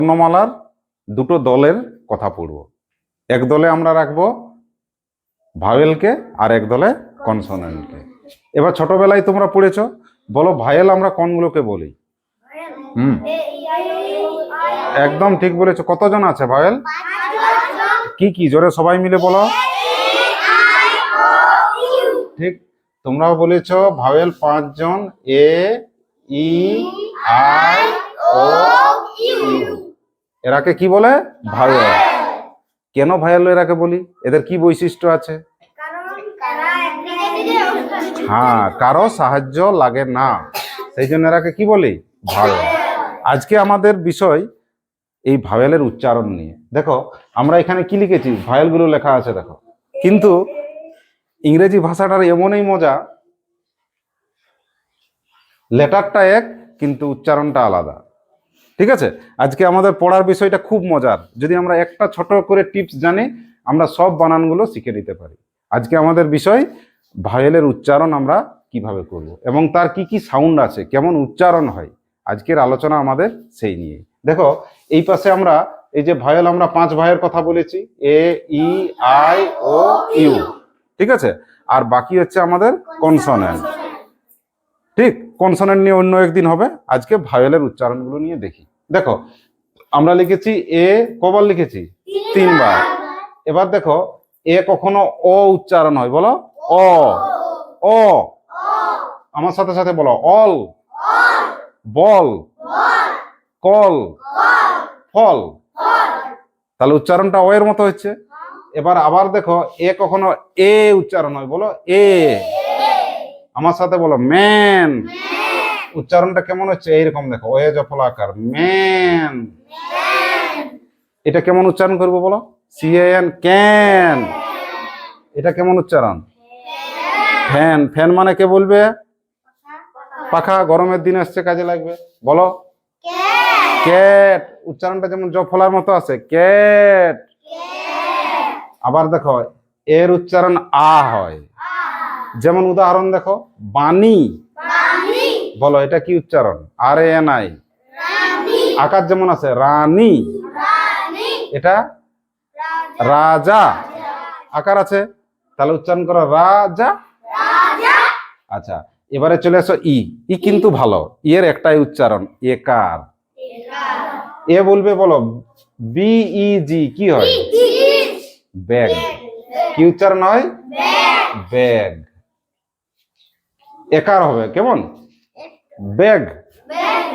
বর্ণমালার দুটো দলের কথা পড়ব। এক দলে আমরা রাখব ভাওয়েলকে আর এক দলে কনসোনেন্টকে। এবার ছোটবেলায় তোমরা পড়েছো, বলো ভায়েল আমরা কোনগুলোকে বলি? হুম। একদম ঠিক বলেছ। কতজন আছে ভায়েল? কি কি? জোরে সবাই মিলে বলো। ঠিক। তোমরাও বলেছ ভাওয়েল পাঁচজন, এ, ই, আই, ও ইউ এরাকে কি বলে? ভাওয়েল কেন ভাওয়েল এরাকে বলি? এদের কি বৈশিষ্ট্য আছে? হ্যাঁ কারও সাহায্য লাগে না। সেই জন্য এরাকে কি বলি? ভাওয়েল আজকে আমাদের বিষয় এই ভাওয়েলের উচ্চারণ নিয়ে। দেখো, আমরা এখানে কি লিখেছি? ভাওয়েলগুলো লেখা আছে, দেখো। কিন্তু ইংরেজি ভাষাটার এমনই মজা, লেটারটা এক, কিন্তু উচ্চারণটা আলাদা। ঠিক আছে? আজকে আমাদের পড়ার বিষয়টা খুব মজার। যদি আমরা একটা ছোট করে টিপস জানি, আমরা সব বানানগুলো শিখে নিতে পারি। আজকে আমাদের বিষয় ভায়েলের উচ্চারণ আমরা কীভাবে করব এবং তার কি কি সাউন্ড আছে, কেমন উচ্চারণ হয়। আজকের আলোচনা আমাদের সেই নিয়ে। দেখো, এই পাশে আমরা, এই যে ভায়েল আমরা পাঁচ ভাইয়ের কথা বলেছি। A, E, I, O, U. ঠিক আছে? আর বাকি হচ্ছে আমাদের কনসোনেন্ট ঠিক কনসোনেন্ট নিয়ে অন্য একদিন হবে। আজকে ভায়োলের উচ্চারণগুলো নিয়ে দেখি। দেখো, আমরা লিখেছি এ, কবার লিখেছি? তিনবার। এবার দেখো, এ কখনো অ উচ্চারণ হয়, বলো? অ। অ। আমার সাথে সাথে বলো, অল। বল। কল। ফল। তাহলে উচ্চারণটা অ এর মতো হচ্ছে। এবার আবার দেখো, এ কখনো এ উচ্চারণ হয়, বলো? এ। আমার সাথে বলো ম্যান উচ্চারণটা কেমন হচ্ছে? এইরকম দেখো ওয়ে জফল আকার ম্যান এটা কেমন উচ্চারণ করব বলো? সিএন ক্যান এটা কেমন উচ্চারণ? ফ্যান ফ্যান মানে কে বলবে? পাখা। গরমের দিন আসছে কাজে লাগবে। বলো। ক্যাট উচ্চারণটা যেমন জফলার মতো আছে ক্যাট আবার দেখো এর উচ্চারণ আ হয়। যেমন উদাহরণ দেখো বাণী। বলো এটা কি উচ্চারণ? আর এন আই আকার যেমন আছে রানী। এটা রাজা। আকার আছে? তাহলে উচ্চারণ করো রাজা। আচ্ছা এবারে চলে আসো ই। ই কিন্তু ভালো। ই এর একটাই উচ্চারণ একার। এ বলবে বলো বিই জি কি হয়? ব্যাগ। কি উচ্চারণ হয়? ব্যাগ। একার হবে কেমন? ব্যাগ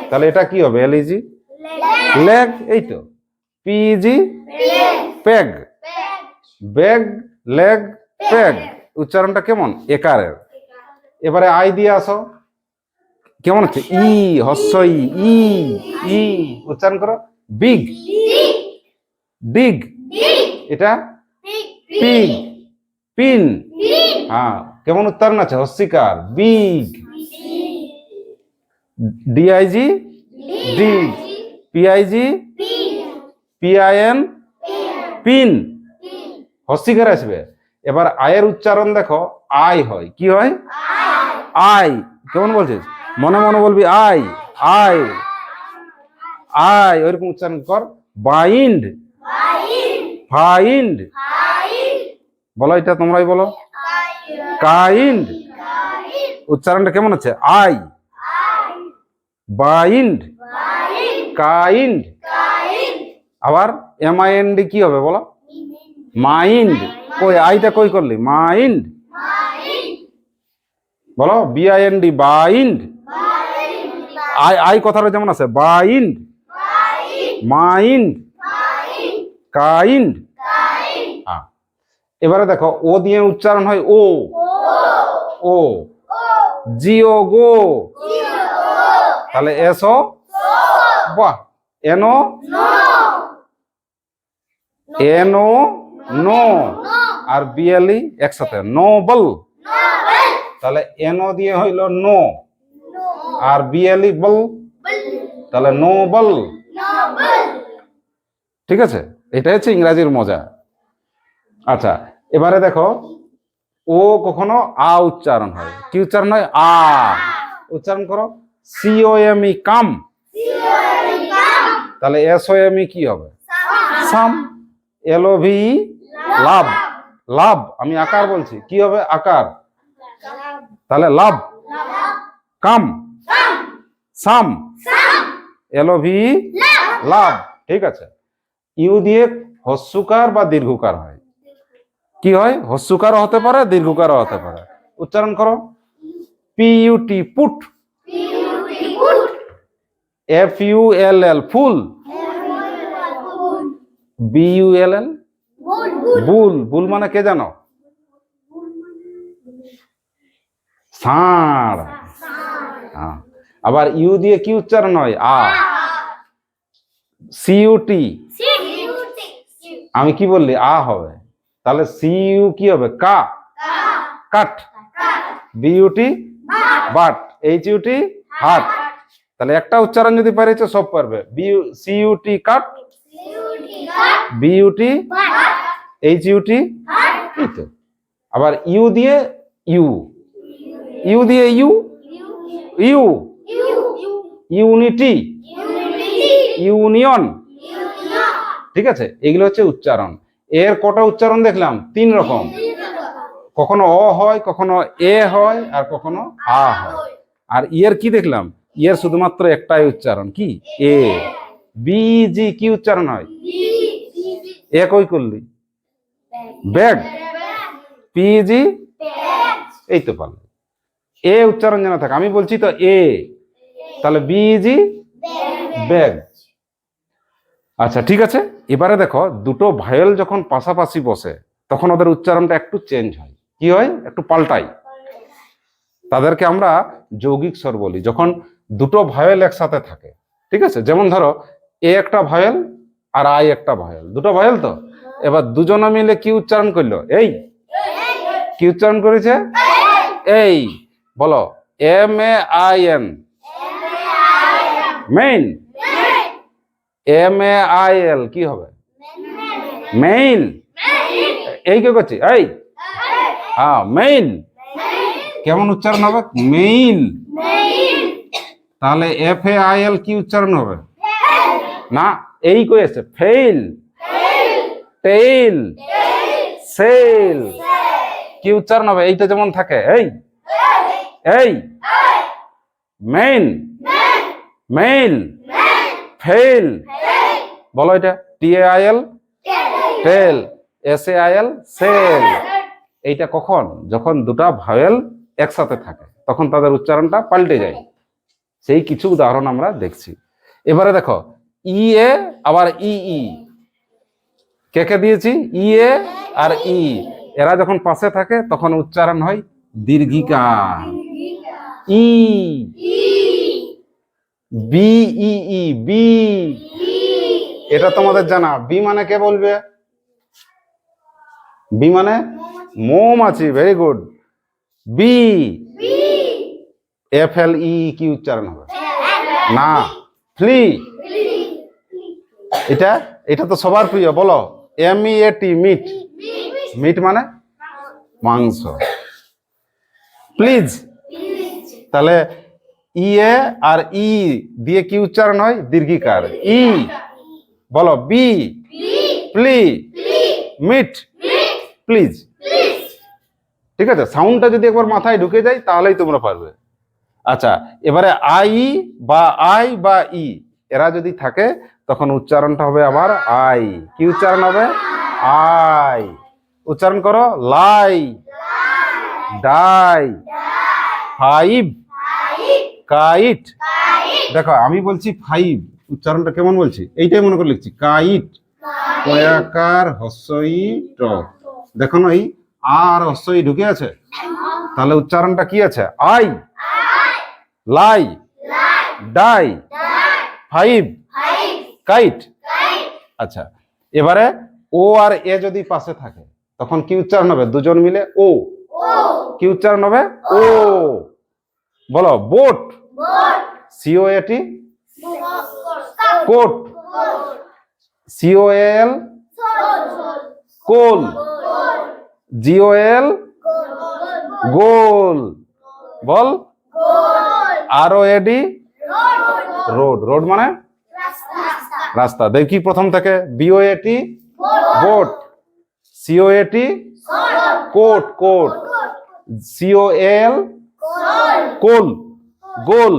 তাহলে এটা কি হবে? LEG leg. এই তো। PG peg bag leg peg উচ্চারণটা কেমন? একারের। এবারে আই দিয়ে আসো। কেমন হচ্ছে? ই হস্য ই ই। ই উচ্চারণ করো। বিগ। ডিগ। এটা? পিগ। পিন। হ্যাঁ। কেমন উচ্চারণ আছে? হস্যিকার big. D I G dig P I G P I N pin হস্যিকার আসবে। এবার আয়ের উচ্চারণ দেখো। আই হয়। কি হয়? আই। কেমন বলছিস? মনে মনে বলবি আই। আই। আই। ওইরকম উচ্চারণ কর। বাইন্ড। ফাইন্ড বলো এটা তোমরাই বলো। কাইন্ড। উচ্চারণটা কেমন আছে? আই। বাইন্ড। কাইন্ড। আবার এম আই এন ডি কি হবে বলো? মাইন্ড। কই, আইটা কই করলি? মাইন্ড। বলো B I N D bind. I I কথাটা যেমন আছে, বাইন্ড। মাইন্ড। কাইন্ড। এবারে দেখো ও দিয়ে উচ্চারণ হয় ও। ও। জিও গো। তাহলে এসো বাহ N O N O no. আর বিএলই একসাথে নোবল। তাহলে এনো দিয়ে হইল নো। আর বিএলই বল। তাহলে নোবল। ঠিক আছে? এটা হচ্ছে ইংরাজির মজা। আচ্ছা এবারে দেখো, ও কখনো আ উচ্চারণ হয়। কি উচ্চারণ হয়? আ। উচ্চারণ করো সিও এম ই কাম। তাহলে এস ও এম ই কি হবে? Some. L O V love. Love. আমি আকার বলছি। কি হবে? আকার। তাহলে লাভ। কাম। সাম। এল ও ভি লাভ। ঠিক আছে। ইউ দিয়ে হস্যকার বা দীর্ঘকার হয়। কি হয়? হস্যকারও হতে পারে দীর্ঘকারও হতে পারে। উচ্চারণ করো। P U T put. F U L L full. B U L L bull. Bull মানে কে জানো? ষাঁড়। হ্যাঁ। আবার ইউ দিয়ে কি উচ্চারণ হয়? আ। সিইউটি আমি কি বললি? আ হবে। তাহলে সিইউ কি হবে? কা। Cut BUT but. H UT hut. তাহলে একটা উচ্চারণ যদি পারিছো সব পারবে। B CUT cut BUT H UT এই তো। আবার ইউ দিয়ে ইউ ইউ দিয়ে ইউ ইউ ইউনিটি ইউনিয়ন ঠিক আছে? এগুলো হচ্ছে উচ্চারণ। এর কটা উচ্চারণ দেখলাম? তিন রকম। কখনো অ হয় কখনো এ হয় আর কখনো আ হয়। আর ইয়ের কি দেখলাম? ইয়ের শুধুমাত্র একটাই উচ্চারণ। কি? এ। বি জি কি উচ্চারণ হয়? এ কই করলি? ব্যাগ পিজি এই তো পারলে। এ উচ্চারণ জানা থাকে। আমি বলছি তো এ। তাহলে বিজি ব্যাগ আচ্ছা ঠিক আছে। এবারে দেখো দুটো ভায়েল যখন পাশাপাশি বসে তখন ওদের উচ্চারণটা একটু চেঞ্জ হয়। কি হয়? একটু পাল্টাই। তাদেরকে আমরা যৌগিক স্বর বলি। যখন দুটো ভায়েল একসাথে থাকে ঠিক আছে? যেমন ধরো এ একটা ভায়েল আর আই একটা ভায়েল দুটো ভায়েল তো? এবার দুজনে মিলে কি উচ্চারণ করল? এই। কি উচ্চারণ করেছে? এই। বলো M A I N. Main M A I L কি হবে? মেইল এই কে করছে? এই? হ্যাঁ মেইল কেমন উচ্চারণ হবে? মেইল তাহলে এফ এ আই এল কি উচ্চারণ হবে? না, এই কই আছে? ফেইল টেইল সেল কি উচ্চারণ হবে? এইটা যেমন থাকে, এই? এই? মেইন মেইল ফেইল বলো এটা। T A I L tail S A I L sail এইটা কখন? যখন দুটা ভাওয়েল একসাথে থাকে তখন তাদের উচ্চারণটা পাল্টে যায়। সেই কিছু উদাহরণ আমরা দেখছি। এবারে দেখো ই এ আবার ই ই কে কে দিয়েছি? ই এ আর ই এরা যখন পাশে থাকে তখন উচ্চারণ হয় দীর্ঘিকা। E B E E B এটা তোমাদের জানা। বি মানে কে বলবে? বি মানে মৌমাছি very good B F L E কি উচ্চারণ হবে। না ফ্লি এটা এটা তো সবার প্রিয়, বলো। M E A T meat meat মানে মাংস। প্লিজ তাহলে ই এ আর ই দিয়ে কি উচ্চারণ হয়? দীর্ঘিকার। ই। বলো, বি। প্লি। মিট। প্লিজ। ঠিক আছে, সাউন্ডটা যদি একবার মাথায় ঢুকে যায়, তাহলেই তোমরা পারবে। আচ্ছা এবারে আই বা আই বা ই, এরা যদি থাকে, তখন উচ্চারণটা হবে আবার আই। কি উচ্চারণ হবে? আই। উচ্চারণ করো, লাই। ডাই। ফাইভ। কাইট। দেখো আমি বলছি ফাইভ উচ্চারণটা কেমন বলছি? এইটাই মনে করে লিখছি কাইট। কয়াকার হস্যই ট। দেখো না এই আর হস্যই ঢুকে আছে? তাহলে উচ্চারণটা কি আছে? I. Lie. Die. Five. Kite. আচ্ছা এবারে ও আর এ যদি পাশে থাকে তখন কি উচ্চারণ হবে? দুজন মিলে ও। কি উচ্চারণ হবে? ও। বলো boat. CO AT coat. CO L coal. GO L goal. বল। আর ও এডি রোড। রোড। মানে? রাস্তা। দেখি প্রথম থেকে। BO AT boat CO AT coat. Coat. CO L coal. Goal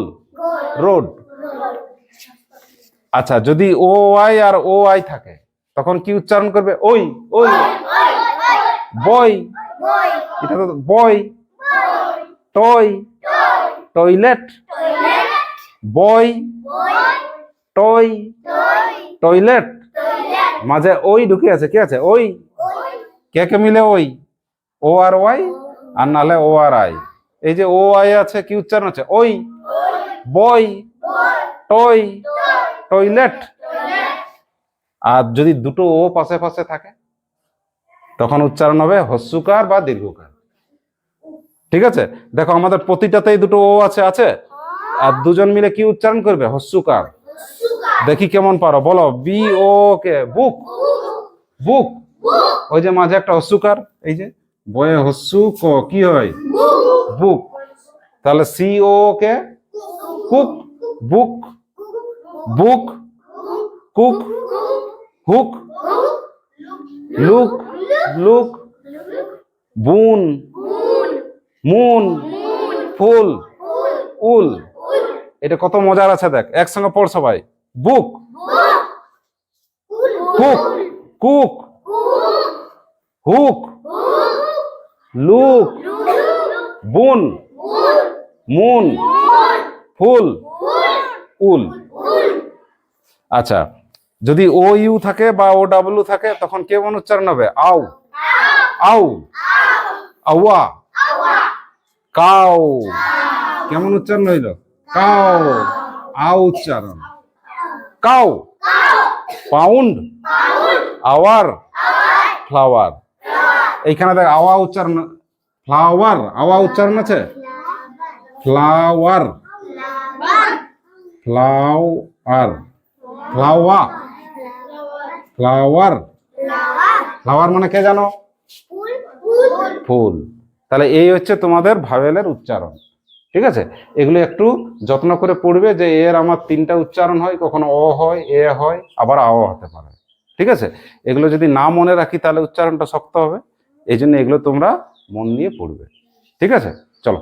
road. আচ্ছা যদি ও আই আর ও আই থাকে তখন কি উচ্চারণ করবে? ওই ওই। বই। এটা তো বই। টয়। টয়লেট। বই। টয়। টয়লেট। মাঝে ওই ঢুকে আছে কি আছে? ওই। কে কে মিলে ওই? ও আর ওয়াই? আর নালে ও আর আই। এই যে ও আই আছে, কি উচ্চারণ আছে? ওই, বই টয় টয়লেট। আর যদি দুটো ও পাশে পাশে থাকে, তখন উচ্চারণ হবে হস্যুকার বা দীর্ঘকার। ঠিক আছে? দেখো, আমাদের প্রতিটাতেই দুটো ও আছে আছে? আর দুজন মিলে কি উচ্চারণ করবে? হস্যুকার। দেখি কেমন পারো। বলো, বি, ও, কে? বুক। বুক। ওই যে মাঝে একটা হস্যুকার, এই যে বয়ে হস্যু ক, কি হয়? বুক। তাহলে C, O K? Cook book. Book. Cook. Hook. Look. Look. Boon. Moon. Full. Wool. এটা কত মজার আছে দেখ, একসঙ্গে পড় সবাই। Book. Cook. Cook. Hook. Look, boon, moon, full, wool. আচ্ছা যদি ও, ইউ থাকে বা ও ডাব্লিউ থাকে, তখন কেমন উচ্চারণ হবে? আউ আউ আওয়া। কাউ কেমন উচ্চারণ হইল? কাউ আউ উচ্চারণ। Cow pound. আওয়ার। ফ্লাওয়ার। এইখানে দেখ, আওয়া উচ্চারণ, ফ্লাওয়ার, আওয়া উচ্চারণ আছে? Flower. Flower flower. Flower. Flower মানে কে জানো? ফুল। তাহলে এই হচ্ছে তোমাদের ভাবেলের উচ্চারণ। ঠিক আছে? এগুলো একটু যত্ন করে পড়বে যে এর আমার তিনটা উচ্চারণ হয়, কখনো অ হয়, এ হয়, আবার আও হতে পারে। ঠিক আছে? এগুলো যদি না মনে রাখি, তাহলে উচ্চারণটা শক্ত হবে। এই জন্য এগুলো তোমরা মন নিয়ে পড়বে। ঠিক আছে? চলো।